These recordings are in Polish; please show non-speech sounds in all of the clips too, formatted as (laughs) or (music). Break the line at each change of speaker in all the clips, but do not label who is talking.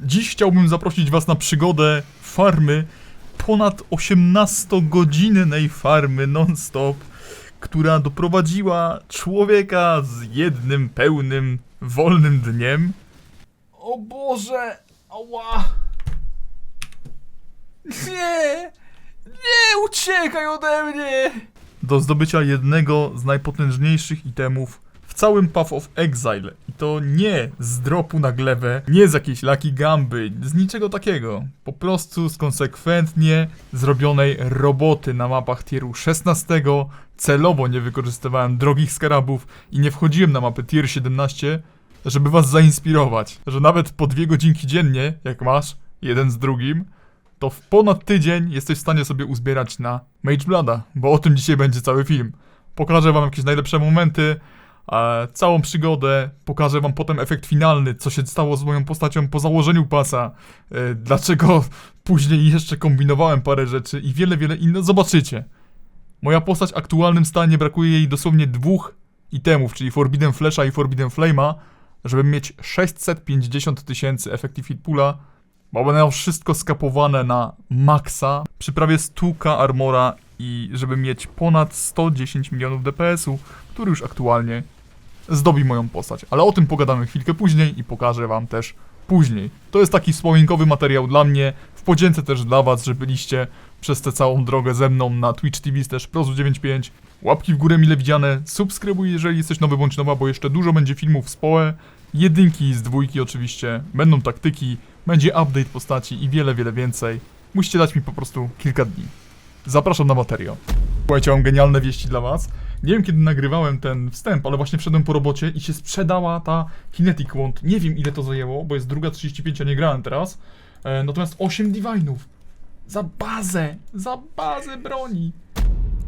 Dziś chciałbym zaprosić was na przygodę farmy, ponad 18-godzinnej farmy non-stop, która doprowadziła człowieka z jednym pełnym, wolnym dniem.
O Boże! Ała! Nie! Nie! Uciekaj ode mnie!
do zdobycia jednego z najpotężniejszych itemów całym Path of Exile. I to nie z dropu na glebę, nie z jakiejś Lucky Gamby, z niczego takiego. Po prostu z konsekwentnie zrobionej roboty na mapach tieru 16. Celowo nie wykorzystywałem drogich skarabów i nie wchodziłem na mapy tier 17, żeby was zainspirować, że nawet po dwie godzinki dziennie, jak masz, jeden z drugim, to w ponad tydzień jesteś w stanie sobie uzbierać na Mage Blada, bo o tym dzisiaj będzie cały film. Pokażę wam jakieś najlepsze momenty, całą przygodę, pokażę wam potem efekt finalny, co się stało z moją postacią po założeniu pasa, e, dlaczego (laughs) później jeszcze kombinowałem parę rzeczy i wiele, wiele inne. Zobaczycie. Moja postać w aktualnym stanie brakuje jej dosłownie dwóch itemów, czyli Forbidden Flesha i Forbidden Flame'a, żeby mieć 650 tysięcy Effective Hit Poola, bo będę miał wszystko skapowane na maksa przy prawie 100k armora i żeby mieć ponad 110 milionów DPS-u, który już aktualnie zdobi moją postać. Ale o tym pogadamy chwilkę później i pokażę wam też później. To jest taki wspominkowy materiał dla mnie, w podzięce też dla was, że byliście przez tę całą drogę ze mną na Twitch TV też Prozu95. Łapki w górę mile widziane, subskrybuj jeżeli jesteś nowy bądź nowa, bo jeszcze dużo będzie filmów z PoE, jedynki z dwójki oczywiście, będą taktyki, będzie update postaci i wiele, wiele więcej. Musicie dać mi po prostu kilka dni. Zapraszam na materiał. Słuchajcie, mam genialne wieści dla was. Nie wiem kiedy nagrywałem ten wstęp, ale właśnie wszedłem po robocie i się sprzedała ta Kinetic Wand. Nie wiem ile to zajęło, bo jest druga 35, a nie grałem teraz. E, natomiast 8 Divine'ów. Za bazę! Za bazę broni!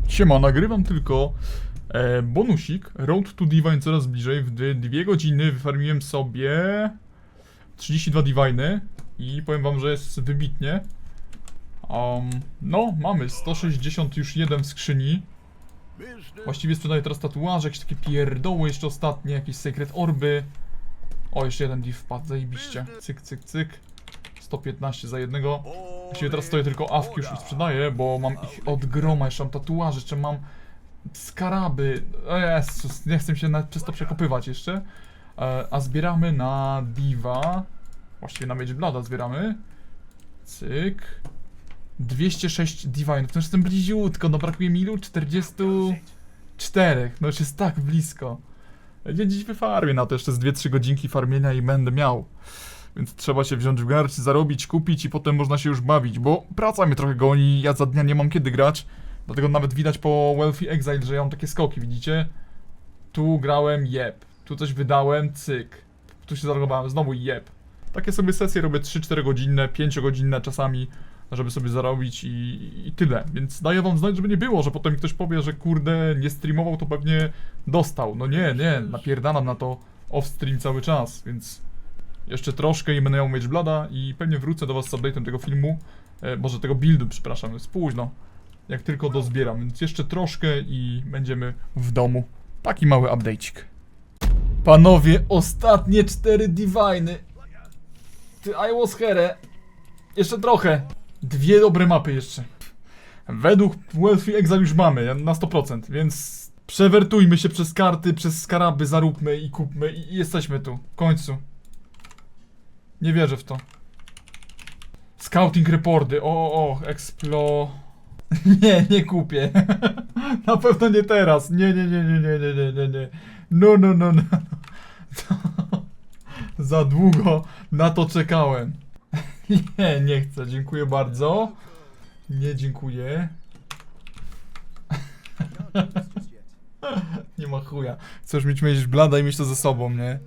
Siema, nagrywam tylko e, bonusik. Road to Divine coraz bliżej. W dwie, godziny wyfarmiłem sobie 32 Diviny i powiem wam, że jest wybitnie. Um, no, mamy 160 już w skrzyni. Właściwie sprzedaję teraz tatuaże, jakieś takie pierdoły jeszcze ostatnie, jakieś secret orby. O, jeszcze jeden div wpadł, zajebiście. Cyk, cyk, cyk. 115 za jednego. Właściwie teraz stoję tylko awki już i sprzedaję, bo mam ich od groma, jeszcze mam tatuaże, jeszcze mam skaraby. O Jezus, nie chcę się na, przez to przekopywać jeszcze. E, a zbieramy na diva. Właściwie na Mage Blada zbieramy. Cyk. 206 Divine, to już jestem bliziutko, no brakuje mi ilu? 44, no już jest tak blisko. Ja dziś wyfarmię na to jeszcze z 2-3 godzinki farmienia i będę miał. Więc trzeba się wziąć w garść, zarobić, kupić i potem można się już bawić, bo praca mnie trochę goni, ja za dnia nie mam kiedy grać. Dlatego nawet widać po Wealthy Exile, że ja mam takie skoki, widzicie? Tu grałem, jeb. Tu coś wydałem, cyk. Tu się zalogowałem, znowu jeb. Takie sobie sesje robię 3-4 godzinne, 5 godzinne czasami, żeby sobie zarobić i, i tyle. Więc daję wam znać, żeby nie było, że potem ktoś powie, że kurde, nie streamował, to pewnie dostał. No nie, nie, napierdalam na to off-stream cały czas, więc jeszcze troszkę i będę miał Mage Blada i pewnie wrócę do was z update'em tego filmu, e, może tego buildu, przepraszam, jest późno. Jak tylko dozbieram, więc jeszcze troszkę i będziemy w domu. Taki mały update'cik. Panowie, ostatnie cztery Diviny. Ty, I was here. Jeszcze trochę. Dwie dobre mapy jeszcze. Według Wealthy Exile już mamy, na 100%, więc przewertujmy się przez karty, przez skaraby, zaróbmy i kupmy i jesteśmy tu. W końcu. Nie wierzę w to. Scouting reporty, o, o, o, explo... (laughs) Nie, nie kupię. (laughs) Na pewno nie teraz. Nie, nie, nie, nie, nie, nie, nie, nie, nie. No, no, no, no. (laughs) Za długo na to czekałem. (laughs) Nie, nie chcę, dziękuję bardzo. Nie, dziękuję. (laughs) Nie ma chuja. Chcesz mieć Mage Blada i mieć to ze sobą, nie?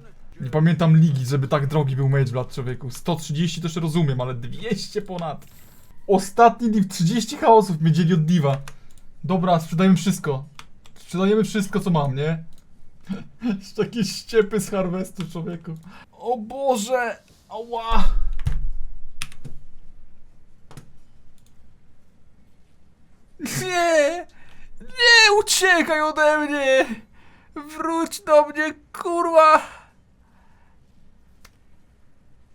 Nie pamiętam ligi, żeby tak drogi był Mage Blad, człowieku. 130 też rozumiem, ale 200 ponad. Ostatni div, 30 chaosów mnie dzieli od diva. Dobra, sprzedajemy wszystko. Sprzedajemy wszystko, co mam, nie? (laughs) Jeszcze jakieś ściepy z harvestu, człowieku. O Boże! Ała! Nie! Nie uciekaj ode mnie! Wróć do mnie, kurwa!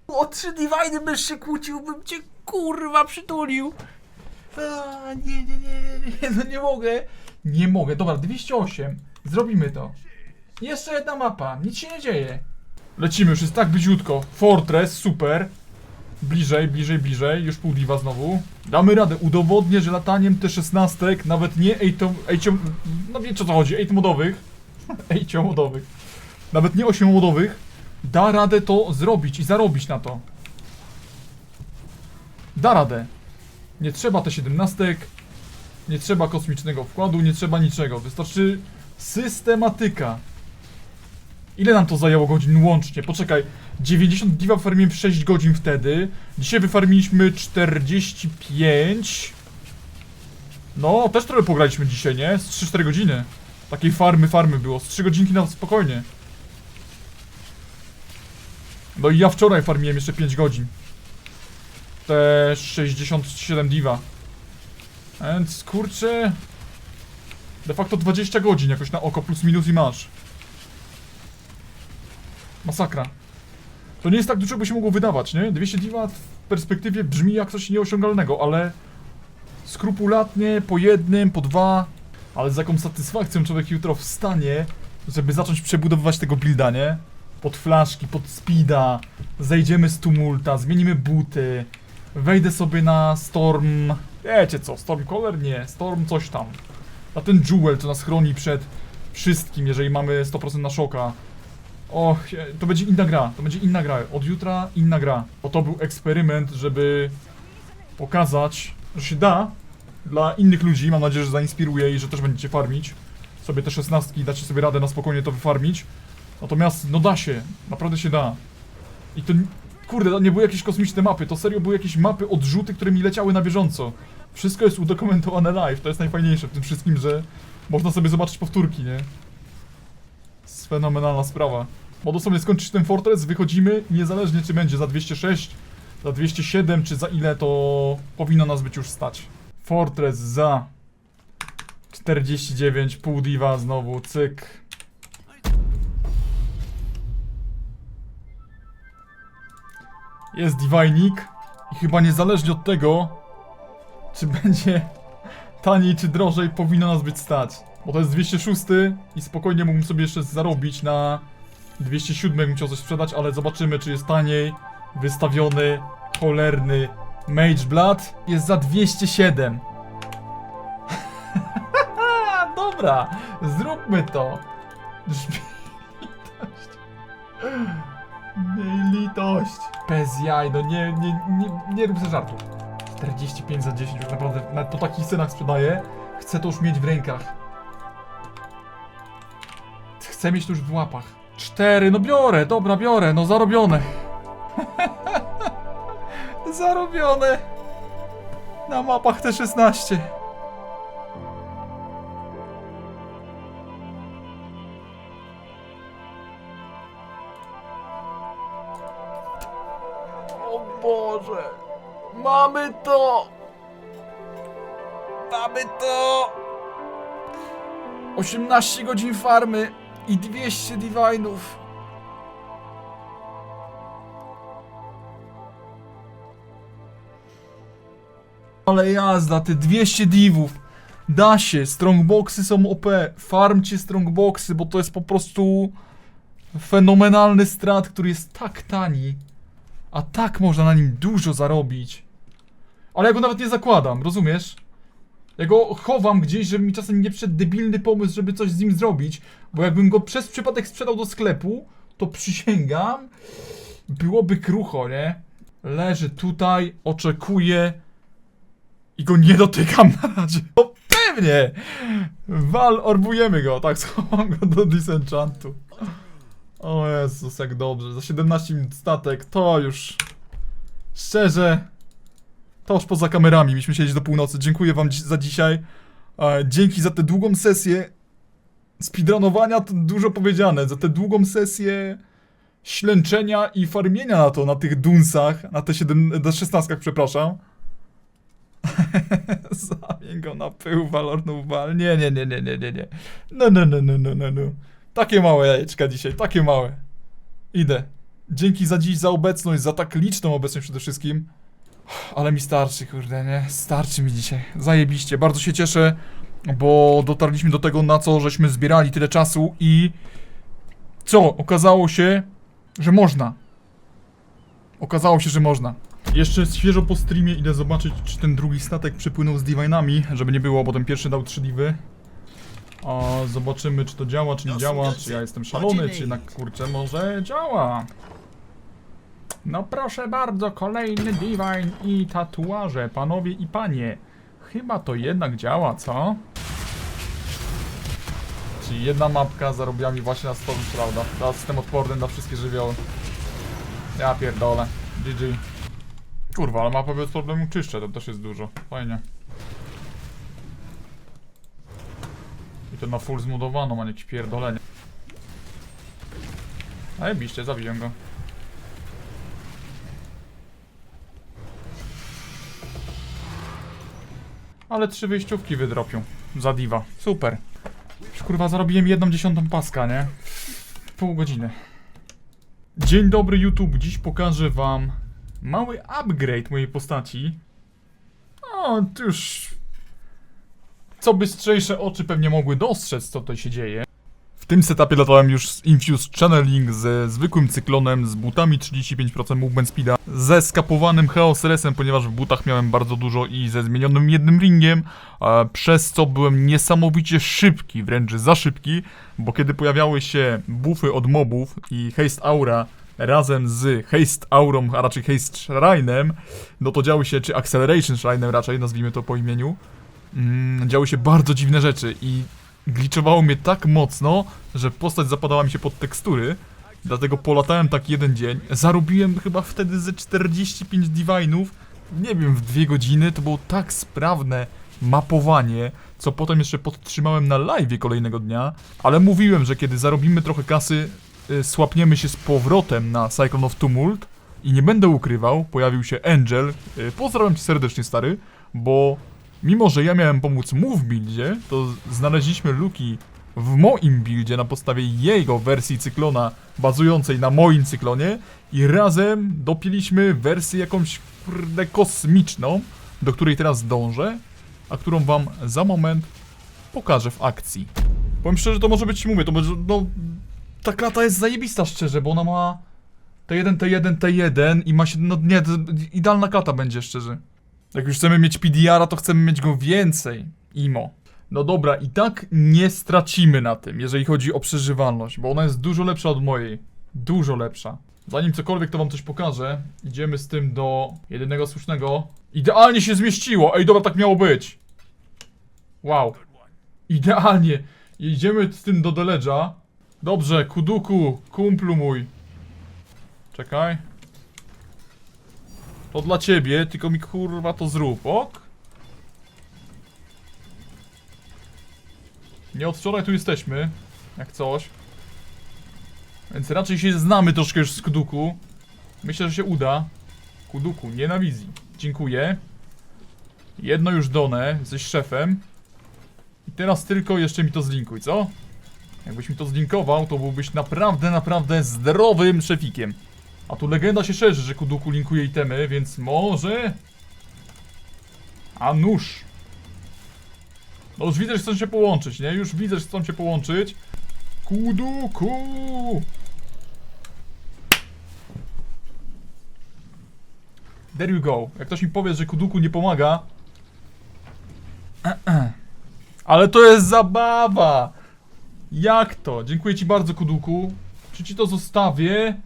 O trzy diviny byś się kłócił, bym cię kurwa przytulił.
A, nie, nie, nie, nie, nie, no nie mogę. Nie mogę. Dobra, 208. Zrobimy to. Jeszcze jedna mapa. Nic się nie dzieje. Lecimy, już jest tak bliziutko. Fortress, super. Bliżej, bliżej, bliżej. Już pół diwa znowu. Damy radę. Udowodnię, że lataniem T16, nawet nie ejtom... ejciom... No wiecie o co chodzi. Ejtmodowych. (laughs) Ejciomodowych. Nawet nie ośmiomodowych. Da radę to zrobić i zarobić na to. Da radę. Nie trzeba te 17, nie trzeba kosmicznego wkładu, nie trzeba niczego. Wystarczy systematyka. Ile nam to zajęło godzin łącznie? Poczekaj, 90 diva farmiłem w 6 godzin wtedy. Dzisiaj wyfarmiliśmy 45. No, też trochę pograliśmy dzisiaj, nie? Z 3-4 godziny. Takiej farmy, farmy było. Z 3 godzinki na spokojnie. No i ja wczoraj farmiłem jeszcze 5 godzin te 67 diva. Więc kurczę. De facto 20 godzin jakoś na oko plus minus i masz. Masakra. To nie jest tak dużo, by się mogło wydawać, nie? 200 diva w perspektywie brzmi jak coś nieosiągalnego, ale skrupulatnie, po jednym, po dwa, ale z jaką satysfakcją człowiek jutro wstanie, żeby zacząć przebudowywać tego builda, nie? Pod flaszki, pod speeda, zejdziemy z tumulta, zmienimy buty, wejdę sobie na Storm... Wiecie co, Stormcaller? Nie, Storm coś tam. Na ten Jewel, co nas chroni przed wszystkim, jeżeli mamy 100% na szoka. Och, to będzie inna gra, to będzie inna gra. Od jutra inna gra. Bo to był eksperyment, żeby pokazać, że się da dla innych ludzi. Mam nadzieję, że zainspiruje i że też będziecie farmić sobie te szesnastki dacie sobie radę na spokojnie to wyfarmić. Natomiast, no da się, naprawdę się da. I to, kurde, to nie były jakieś kosmiczne mapy, to serio były jakieś mapy, odrzuty, które mi leciały na bieżąco. Wszystko jest udokumentowane live, to jest najfajniejsze w tym wszystkim, że można sobie zobaczyć powtórki, nie? Fenomenalna sprawa. Bo dosłownie skończyć ten Fortress, wychodzimy niezależnie czy będzie za 206, za 207, czy za ile, to powinno nas być już stać. Fortress za 49, pół diva znowu, cyk. Jest Divinik i chyba niezależnie od tego, czy będzie taniej czy drożej, powinno nas być stać. Bo to jest 206 i spokojnie mógłbym sobie jeszcze zarobić na 207, jakbym chciał coś sprzedać, ale zobaczymy, czy jest taniej. Wystawiony, cholerny Mage Blood jest za 207. (laughs) Dobra, zróbmy to. Miej litość. Bez jaj, no nie, nie, nie, nie rób ze żartów. 45 za 10, już naprawdę, nawet po takich cenach sprzedaję. Chcę to już mieć w rękach. Chcę mieć to już w łapach. 4, no biorę, dobra, biorę, no zarobione. (laughs) zarobione. Na mapach te 16.
O Boże. Mamy to. Mamy to. 18 godzin farmy i 200 divinów.
Ale jazda, te 200 divów. Da się, strongboxy są OP. Farmcie strongboxy, bo to jest po prostu fenomenalny strat, który jest tak tani. A tak można na nim dużo zarobić. Ale ja go nawet nie zakładam, rozumiesz? Ja go chowam gdzieś, żeby mi czasem nie przyszedł debilny pomysł, żeby coś z nim zrobić. Bo jakbym go przez przypadek sprzedał do sklepu, to przysięgam, byłoby krucho, nie? Leży tutaj, oczekuje i go nie dotykam (laughs) na razie. No pewnie! Wal, orbujemy go, tak, (laughs) schowam go do disenchantu. O Jezus, jak dobrze. Za 17 minut statek, to już... Szczerze... To już poza kamerami, mieliśmy siedzieć do północy. Dziękuję wam za dzisiaj. Dzięki za tę długą sesję speedrunowania, to dużo powiedziane. Za tę długą sesję ślęczenia i farmienia na to, na tych dunsach, na te 7, na 16, przepraszam. (laughs) Zamień go na pył, walorną wal. Nie, nie, nie, nie, nie, nie, nie. No, no, no, no, no, no, no. Takie małe jajeczka dzisiaj, takie małe. Idę. Dzięki za dziś, za obecność, za tak liczną obecność przede wszystkim. Ale mi starczy, kurde, nie? Starczy mi dzisiaj. Zajebiście. Bardzo się cieszę, bo dotarliśmy do tego, na co żeśmy zbierali tyle czasu i... Co? Okazało się, że można. Okazało się, że można. Jeszcze świeżo po streamie idę zobaczyć, czy ten drugi statek przypłynął z divinami, żeby nie było, bo ten pierwszy dał trzy diwy. A zobaczymy, czy to działa, czy nie działa, czy ja jestem szalony, czy jednak, kurczę, może działa. No proszę bardzo, kolejny divine i tatuaże, panowie i panie. Chyba to jednak działa, co? Czyli jedna mapka zarobiła mi właśnie na 100, prawda? Teraz jestem odporny na wszystkie żywioły. Ja pierdolę. GG. Kurwa, ale mapę bez problemu czyszczę, to też jest dużo. Fajnie. I to na full zmodowaną, a nie jakieś pierdolenie. Zajebiście, zabiję go. Ale trzy wyjściówki wydropią. Za diva. Super. Już kurwa zarobiłem jedną dziesiątą paska, nie? Pół godziny. Dzień dobry YouTube. Dziś pokażę wam mały upgrade mojej postaci. O, już... Co bystrzejsze oczy pewnie mogły dostrzec, co tutaj się dzieje. Tym setupie latałem już z Infuse Channeling ze zwykłym cyklonem, z butami 35% movement speeda, ze skapowanym Chaos Resem, ponieważ w butach miałem bardzo dużo i ze zmienionym jednym ringiem, przez co byłem niesamowicie szybki, wręcz za szybki, bo kiedy pojawiały się buffy od mobów i Haste Aura razem z Haste Aurą, a raczej Haste Shrine'em, no to działy się, czy Acceleration Shrine'em raczej, nazwijmy to po imieniu, mm, działy się bardzo dziwne rzeczy i glitchowało mnie tak mocno, że postać zapadała mi się pod tekstury. Dlatego polatałem tak jeden dzień. Zarobiłem chyba wtedy ze 45 divine'ów. Nie wiem, w dwie godziny. To było tak sprawne mapowanie, co potem jeszcze podtrzymałem na live kolejnego dnia. Ale mówiłem, że kiedy zarobimy trochę kasy, y, słapniemy się z powrotem na Cyclone of Tumult. I nie będę ukrywał, pojawił się Angel. Y, Pozdrawiam cię serdecznie, stary, bo Mimo, że ja miałem pomóc mu w buildzie, to znaleźliśmy luki w moim buildzie na podstawie jego wersji cyklona bazującej na moim cyklonie i razem dopiliśmy wersję jakąś kurde kosmiczną, do której teraz dążę, a którą wam za moment pokażę w akcji. Powiem szczerze, to może być, mówię, to może, no, ta klata jest zajebista szczerze, bo ona ma T1, T1, T1 i ma się, no nie, idealna klata będzie szczerze. Jak już chcemy mieć PDR-a, to chcemy mieć go więcej. Imo. No dobra, i tak nie stracimy na tym, jeżeli chodzi o przeżywalność, bo ona jest dużo lepsza od mojej. Dużo lepsza. Zanim cokolwiek to wam coś pokażę, idziemy z tym do jedynego słusznego. Idealnie się zmieściło! Ej, dobra, tak miało być! Wow. Idealnie. Idziemy z tym do Deledża. Dobrze, Kuduku, kumplu mój. Czekaj. To dla ciebie, tylko mi kurwa to zrób, ok? Nie od wczoraj tu jesteśmy, jak coś. Więc raczej się znamy troszkę już z Kuduku. Myślę, że się uda. Kuduku, nie na wizji. Dziękuję. Jedno już done, jesteś szefem. I teraz tylko jeszcze mi to zlinkuj, co? Jakbyś mi to zlinkował, to byłbyś naprawdę, naprawdę zdrowym szefikiem. A tu legenda się szerzy, że Kuduku linkuje itemy, więc może... A nóż. No już widzę, że chcą się połączyć, nie? Już widzę, że chcą się połączyć. Kuduku! There you go. Jak ktoś mi powie, że Kuduku nie pomaga... (clears throat) Ale to jest zabawa! Jak to? Dziękuję ci bardzo, Kuduku. Czy ci to zostawię?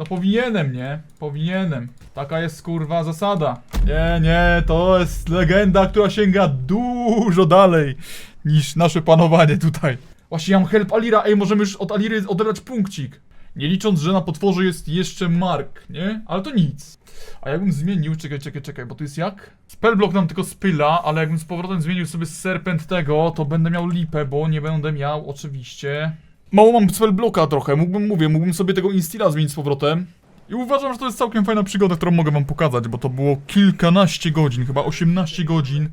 No powinienem, nie? Powinienem. Taka jest kurwa zasada. Nie, nie, to jest legenda, która sięga dużo dalej niż nasze panowanie tutaj. Właśnie ja mam help Alira, ej, możemy już od Aliry odebrać punkcik. Nie licząc, że na potworze jest jeszcze Mark, nie? Ale to nic. A jakbym zmienił, czekaj, czekaj, czekaj, bo to jest jak? Spellblock nam tylko spyla, ale jakbym z powrotem zmienił sobie Serpent tego, to będę miał lipę, bo nie będę miał oczywiście... Mało mam spellblocka trochę, mógłbym, mówię, mógłbym sobie tego Instila zmienić z powrotem. I uważam, że to jest całkiem fajna przygoda, którą mogę wam pokazać, bo to było kilkanaście godzin, chyba 18 godzin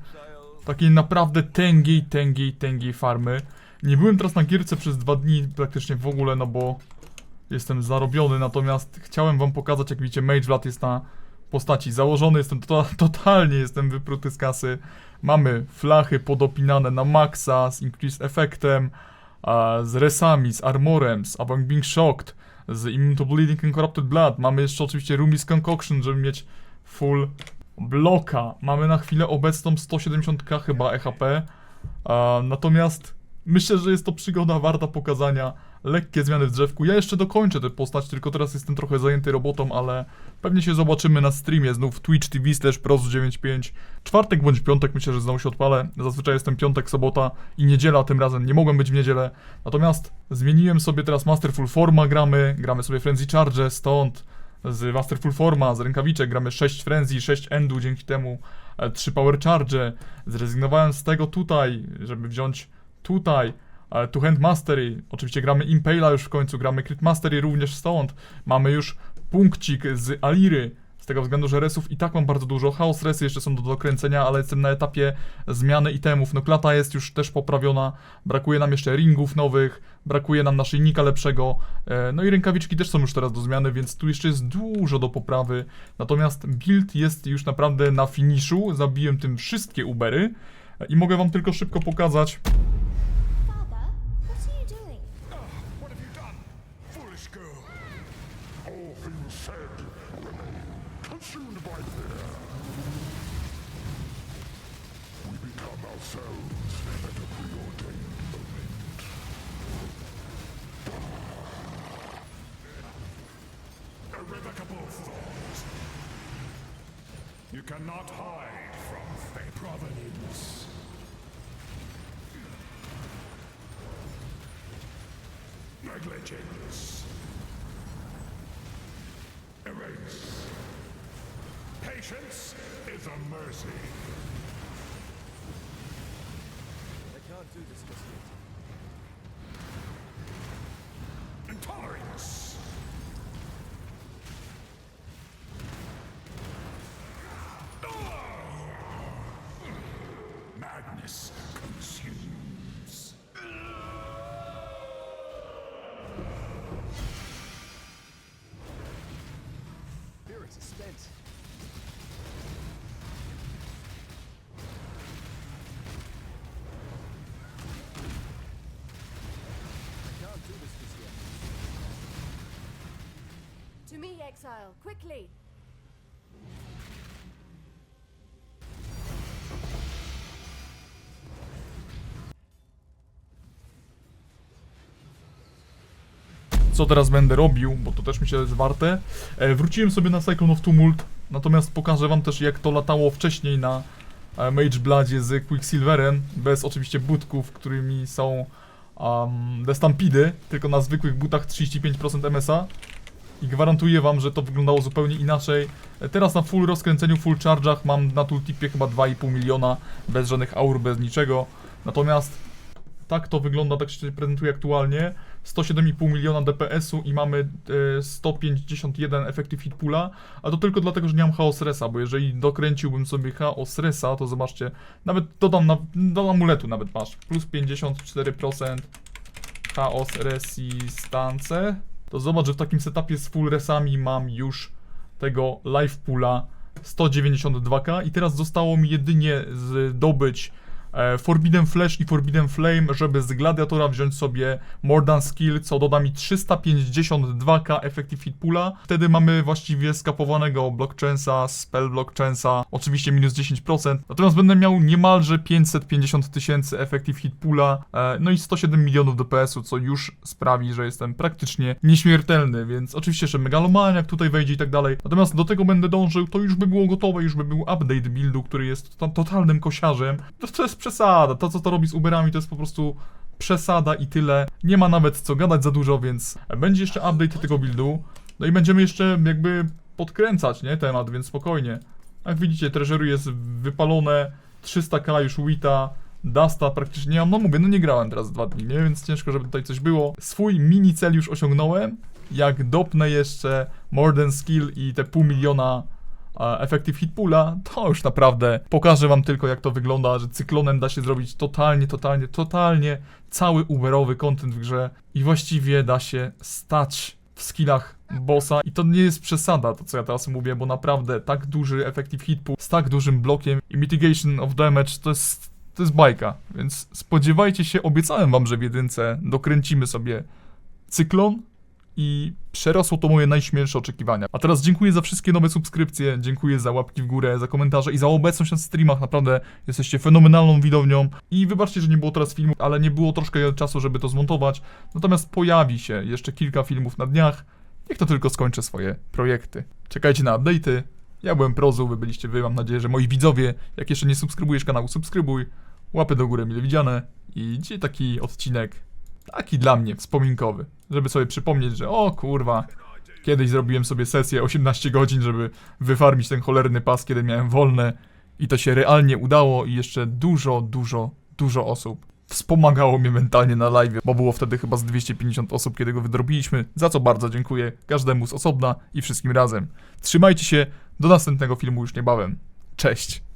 takiej naprawdę tęgiej, tęgiej, tęgiej farmy. Nie byłem teraz na gierce przez dwa dni praktycznie w ogóle, no bo jestem zarobiony, natomiast chciałem wam pokazać, jak widzicie, Mage Vlad jest na postaci założony, jestem to, (laughs) totalnie jestem wypruty z kasy. Mamy flachy podopinane na maksa, z increased efektem, z resami, z armorem, z Avant Being Shocked, z Immune to Bleeding and Corrupted Blood. Mamy jeszcze oczywiście Rumi's Concoction, żeby mieć full bloka. Mamy na chwilę obecną 170k chyba EHP. Natomiast myślę, że jest to przygoda warta pokazania. Lekkie zmiany w drzewku. Ja jeszcze dokończę tę postać, tylko teraz jestem trochę zajęty robotą, ale pewnie się zobaczymy na streamie. Znów Twitch TV slash pros95. Czwartek bądź piątek myślę, że znowu się odpalę. Zazwyczaj jestem piątek, sobota i niedziela, tym razem nie mogłem być w niedzielę. Natomiast zmieniłem sobie teraz Masterful Forma gramy. Gramy sobie Frenzy Charge, stąd z Masterful Forma, z rękawiczek gramy 6 Frenzy, 6 Endu, dzięki temu 3 Power Charge. Zrezygnowałem z tego tutaj, żeby wziąć tutaj e, Two Hand Mastery. Oczywiście gramy Impala już w końcu, gramy Crit Mastery również stąd. Mamy już punkcik z Aliry. Z tego względu, że resów i tak mam bardzo dużo. Chaos resy jeszcze są do dokręcenia, ale jestem na etapie zmiany itemów. No klata jest już też poprawiona. Brakuje nam jeszcze ringów nowych, brakuje nam naszyjnika lepszego. E, No i rękawiczki też są już teraz do zmiany, więc tu jeszcze jest dużo do poprawy. Natomiast build jest już naprawdę na finiszu. Zabiłem tym wszystkie Ubery. E, I mogę wam tylko szybko pokazać,
Things said, consumed by fear. We become ourselves at a preordained moment. Irrevocable thought. You cannot hide from fate. Provenance. Negligence. Patience is a mercy.
I can't do this just yet.
Intolerance.
Exile, quickly!
co teraz będę robił, bo to też myślę jest warte. E, wróciłem sobie na Cyclone of Tumult, natomiast pokażę wam też jak to latało wcześniej na e, Mage Bloodzie z Quicksilverem, bez oczywiście butków, którymi są um, tylko na zwykłych butach 35% MSA. I gwarantuję wam, że to wyglądało zupełnie inaczej. Teraz na full rozkręceniu, full charge'ach mam na tooltipie chyba 2,5 miliona, bez żadnych aur, bez niczego. Natomiast tak to wygląda, tak się prezentuje aktualnie. 107,5 miliona DPS-u i mamy e, 151 effective hit pula, a to tylko dlatego, że nie mam Chaos Resa, bo jeżeli dokręciłbym sobie Chaos Resa, to zobaczcie, nawet dodam na, do amuletu nawet masz, plus 54% Chaos Resistance, to zobacz, że w takim setupie z full resami mam już tego life pula 192k i teraz zostało mi jedynie zdobyć Forbidden Flash i Forbidden Flame, żeby z Gladiatora wziąć sobie More Skill, co doda mi 352k Effective Hit Pula. Wtedy mamy właściwie skapowanego Block Chance'a, Spell Block Chance'a, oczywiście minus 10%. Natomiast będę miał niemalże 550 tysięcy Effective Hit Pula, e, no i 107 milionów DPS-u, co już sprawi, że jestem praktycznie nieśmiertelny, więc oczywiście jeszcze Megalomaniak tutaj wejdzie i tak dalej. Natomiast do tego będę dążył, to już by było gotowe, już by był update buildu, który jest to, totalnym kosiarzem. To, to jest przesada, to co to robi z Uberami to jest po prostu przesada i tyle. Nie ma nawet co gadać za dużo, więc będzie jeszcze update tego buildu. No i będziemy jeszcze jakby podkręcać, nie, temat, więc spokojnie. Jak widzicie, treasury jest wypalone, 300k już Wita, Dusta praktycznie nie mam, no mówię, no nie grałem teraz dwa dni, nie, więc ciężko, żeby tutaj coś było. Swój mini cel już osiągnąłem, jak dopnę jeszcze More Than Skill i te pół miliona e, Effective Hit Pula, to już naprawdę pokażę wam tylko jak to wygląda, że cyklonem da się zrobić totalnie, totalnie, totalnie cały Uberowy content w grze i właściwie da się stać w skillach bossa. I to nie jest przesada, to co ja teraz mówię, bo naprawdę tak duży effective hit pool z tak dużym blokiem i mitigation of damage to jest, to jest bajka, więc spodziewajcie się, obiecałem wam, że w jedynce dokręcimy sobie cyklon i przerosło to moje najśmielsze oczekiwania. A teraz dziękuję za wszystkie nowe subskrypcje, dziękuję za łapki w górę, za komentarze i za obecność na streamach. Naprawdę jesteście fenomenalną widownią. I wybaczcie, że nie było teraz filmów, ale nie było troszkę czasu, żeby to zmontować. Natomiast pojawi się jeszcze kilka filmów na dniach. Niech to tylko skończę swoje projekty. Czekajcie na update'y. Ja byłem Prozu, wy byliście wy, mam nadzieję, że moi widzowie. Jak jeszcze nie subskrybujesz kanału, subskrybuj. Łapy do góry mile widziane. I dzisiaj taki odcinek Taki dla mnie, wspominkowy. Żeby sobie przypomnieć, że o kurwa, kiedyś zrobiłem sobie sesję 18 godzin, żeby wyfarmić ten cholerny pas, kiedy miałem wolne. I to się realnie udało i jeszcze dużo, dużo, dużo osób wspomagało mnie mentalnie na live, bo było wtedy chyba z 250 osób, kiedy go wydrobiliśmy, za co bardzo dziękuję każdemu z osobna i wszystkim razem. Trzymajcie się, do następnego filmu już niebawem. Cześć!